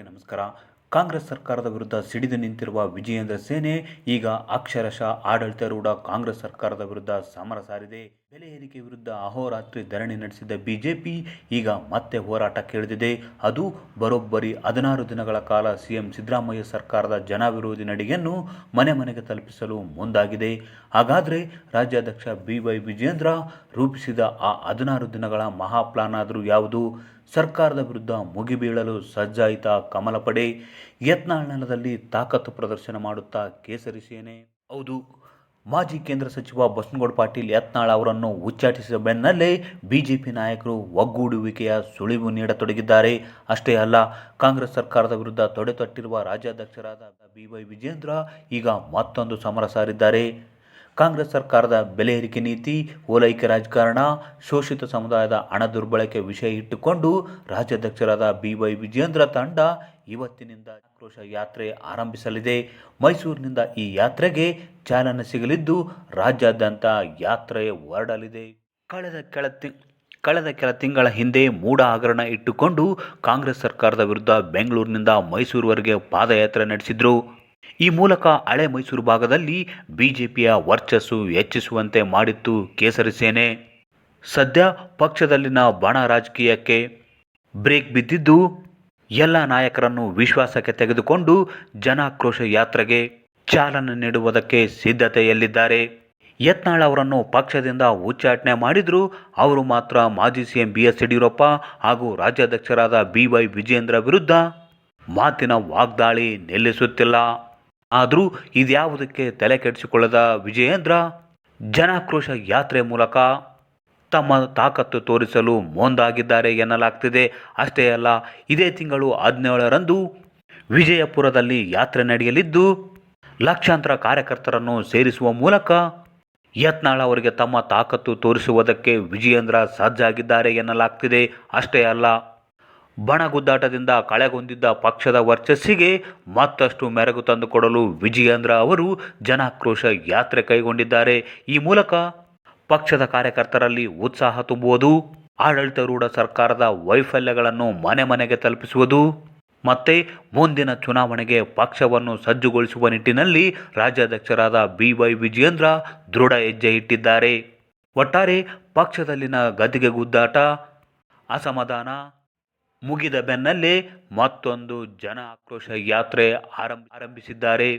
ನಮಸ್ಕಾರ. ಕಾಂಗ್ರೆಸ್ ಸರ್ಕಾರದ ವಿರುದ್ಧ ಸಿಡಿದು ನಿಂತಿರುವ ವಿಜಯೇಂದ್ರ ಸೇನೆ ಈಗ ಅಕ್ಷರಶಃ ಆಡಳಿತಾರೂಢ ಕಾಂಗ್ರೆಸ್ ಸರ್ಕಾರದ ವಿರುದ್ಧ ಸಮರ ಸಾರಿದೆ. ಬೆಲೆ ಏರಿಕೆ ವಿರುದ್ಧ ಅಹೋರಾತ್ರಿ ಧರಣಿ ನಡೆಸಿದ ಬಿಜೆಪಿ ಈಗ ಮತ್ತೆ ಹೋರಾಟಕ್ಕಿಳಿದಿದೆ ಅದು ಬರೋಬ್ಬರಿ ಹದಿನಾರು ದಿನಗಳ ಕಾಲ ಸಿಎಂ ಸಿದ್ದರಾಮಯ್ಯ ಸರ್ಕಾರದ ಜನವಿರೋಧಿ ನಡಿಗೆಯನ್ನು ಮನೆ ಮನೆಗೆ ತಲುಪಿಸಲು ಮುಂದಾಗಿದೆ. ಹಾಗಾದರೆ ರಾಜ್ಯಾಧ್ಯಕ್ಷ ಬಿ ವೈ ವಿಜೇಂದ್ರ ರೂಪಿಸಿದ ಆ ಹದಿನಾರು ದಿನಗಳ ಮಹಾಪ್ಲಾನ್ ಆದರೂ ಯಾವುದು? ಸರ್ಕಾರದ ವಿರುದ್ಧ ಮುಗಿಬೀಳಲು ಸಜ್ಜಾಯಿತ ಕಮಲ ಪಡೆ ಯತ್ನಾಳ್ ನೆಲದಲ್ಲಿ ತಾಕತ್ತು ಪ್ರದರ್ಶನ ಮಾಡುತ್ತಾ ಕೇಸರಿ ಸೇನೆ. ಹೌದು. ಮಾಜಿ ಕೇಂದ್ರ ಸಚಿವ ಬಸನಗೌಡ ಪಾಟೀಲ್ ಯತ್ನಾಳ್ ಅವರನ್ನು ಉಚ್ಚಾಟಿಸಿದ ಬೆನ್ನಲ್ಲೇ ಬಿಜೆಪಿ ನಾಯಕರು ಒಗ್ಗೂಡುವಿಕೆಯ ಸುಳಿವು ನೀಡತೊಡಗಿದ್ದಾರೆ. ಅಷ್ಟೇ ಅಲ್ಲ, ಕಾಂಗ್ರೆಸ್ ಸರ್ಕಾರದ ವಿರುದ್ಧ ತೊಡೆತಟ್ಟಿರುವ ರಾಜ್ಯಾಧ್ಯಕ್ಷರಾದ ಬಿ ವೈ ವಿಜೇಂದ್ರ ಈಗ ಮತ್ತೊಂದು ಸಮರ ಸಾರಿದ್ದಾರೆ. ಕಾಂಗ್ರೆಸ್ ಸರ್ಕಾರದ ಬೆಲೆ ಏರಿಕೆ ನೀತಿ, ಓಲೈಕೆ ರಾಜಕಾರಣ, ಶೋಷಿತ ಸಮುದಾಯದ ಹಣ ದುರ್ಬಳಕೆ ವಿಷಯ ಇಟ್ಟುಕೊಂಡು ರಾಜ್ಯಾಧ್ಯಕ್ಷರಾದ ಬಿ ವೈ ವಿಜೇಂದ್ರ ತಂಡ ಇವತ್ತಿನಿಂದ ಆಕ್ರೋಶ ಯಾತ್ರೆ ಆರಂಭಿಸಲಿದೆ. ಮೈಸೂರಿನಿಂದ ಈ ಯಾತ್ರೆಗೆ ಚಾಲನೆ ಸಿಗಲಿದ್ದು ರಾಜ್ಯಾದ್ಯಂತ ಯಾತ್ರೆ ಹೊರಡಲಿದೆ. ಕಳೆದ ಕೆಳ ತಿ- ಕಳೆದ ಕೆಲ ತಿಂಗಳ ಹಿಂದೆ ಮೂಢ ಹಗರಣ ಇಟ್ಟುಕೊಂಡು ಕಾಂಗ್ರೆಸ್ ಸರ್ಕಾರದ ವಿರುದ್ಧ ಬೆಂಗಳೂರಿನಿಂದ ಮೈಸೂರುವರೆಗೆ ಪಾದಯಾತ್ರೆ ನಡೆಸಿದ್ರು. ಈ ಮೂಲಕ ಹಳೆ ಮೈಸೂರು ಭಾಗದಲ್ಲಿ ಬಿಜೆಪಿಯ ವರ್ಚಸ್ಸು ಹೆಚ್ಚಿಸುವಂತೆ ಮಾಡಿತ್ತು ಕೇಸರಿ ಸೇನೆ. ಸದ್ಯ ಪಕ್ಷದಲ್ಲಿನ ಬಣ ರಾಜಕೀಯಕ್ಕೆ ಬ್ರೇಕ್ ಬಿದ್ದಿದ್ದು ಎಲ್ಲ ನಾಯಕರನ್ನು ವಿಶ್ವಾಸಕ್ಕೆ ತೆಗೆದುಕೊಂಡು ಜನಾಕ್ರೋಶ ಯಾತ್ರೆಗೆ ಚಾಲನೆ ನೀಡುವುದಕ್ಕೆ ಸಿದ್ಧತೆಯಲ್ಲಿದ್ದಾರೆ. ಯತ್ನಾಳ್ ಅವರನ್ನು ಪಕ್ಷದಿಂದ ಉಚ್ಚಾಟನೆ ಮಾಡಿದರೂ ಅವರು ಮಾತ್ರ ಮಾಜಿ ಸಿಎಂ ಬಿ ಎಸ್ ಯಡಿಯೂರಪ್ಪ ಹಾಗೂ ರಾಜ್ಯಾಧ್ಯಕ್ಷರಾದ ಬಿ ವೈ ವಿಜೇಂದ್ರ ವಿರುದ್ಧ ಮಾತಿನ ವಾಗ್ದಾಳಿ ನಿಲ್ಲಿಸುತ್ತಿಲ್ಲ. ಆದರೂ ಇದ್ಯಾವುದಕ್ಕೆ ತಲೆ ಕೆಡಿಸಿಕೊಳ್ಳದ ವಿಜಯೇಂದ್ರ ಜನಾಕ್ರೋಶ ಯಾತ್ರೆ ಮೂಲಕ ತಮ್ಮ ತಾಕತ್ತು ತೋರಿಸಲು ಮುಂದಾಗಿದ್ದಾರೆ ಎನ್ನಲಾಗ್ತಿದೆ. ಅಷ್ಟೇ ಅಲ್ಲ, ಇದೇ ತಿಂಗಳು ಹದಿನೇಳರಂದು ವಿಜಯಪುರದಲ್ಲಿ ಯಾತ್ರೆ ನಡೆಯಲಿದ್ದು, ಲಕ್ಷಾಂತರ ಕಾರ್ಯಕರ್ತರನ್ನು ಸೇರಿಸುವ ಮೂಲಕ ಯತ್ನಾಳ್ ಅವರಿಗೆ ತಮ್ಮ ತಾಕತ್ತು ತೋರಿಸುವುದಕ್ಕೆ ವಿಜಯೇಂದ್ರ ಸಜ್ಜಾಗಿದ್ದಾರೆ ಎನ್ನಲಾಗ್ತಿದೆ. ಅಷ್ಟೇ ಅಲ್ಲ, ಬಣಗುದ್ದಾಟದಿಂದ ಕಳೆಗೊಂದಿದ್ದ ಪಕ್ಷದ ವರ್ಚಸ್ಸಿಗೆ ಮತ್ತಷ್ಟು ಮೆರಗು ತಂದುಕೊಡಲು ವಿಜಯೇಂದ್ರ ಅವರು ಜನಾಕ್ರೋಶ ಯಾತ್ರೆ ಕೈಗೊಂಡಿದ್ದಾರೆ. ಈ ಮೂಲಕ ಪಕ್ಷದ ಕಾರ್ಯಕರ್ತರಲ್ಲಿ ಉತ್ಸಾಹ ತುಂಬುವುದು, ಆಡಳಿತಾರೂಢ ಸರ್ಕಾರದ ವೈಫಲ್ಯಗಳನ್ನು ಮನೆ ಮನೆಗೆ ತಲುಪಿಸುವುದು, ಮತ್ತೆ ಮುಂದಿನ ಚುನಾವಣೆಗೆ ಪಕ್ಷವನ್ನು ಸಜ್ಜುಗೊಳಿಸುವ ನಿಟ್ಟಿನಲ್ಲಿ ರಾಜ್ಯಾಧ್ಯಕ್ಷರಾದ ಬಿ ವೈ ವಿಜಯೇಂದ್ರ ದೃಢ ಹೆಜ್ಜೆ ಇಟ್ಟಿದ್ದಾರೆ. ಒಟ್ಟಾರೆ ಪಕ್ಷದಲ್ಲಿನ ಗದ್ದಿಗೆ ಗುದ್ದಾಟ, ಅಸಮಾಧಾನ ಮುಗಿದ ಬೆನ್ನಲ್ಲೇ ಮತ್ತೊಂದು ಜನ ಆಕ್ರೋಶ ಯಾತ್ರೆ ಆರಂಭ, ಆರಂಭಿಸಿದ್ದಾರೆ.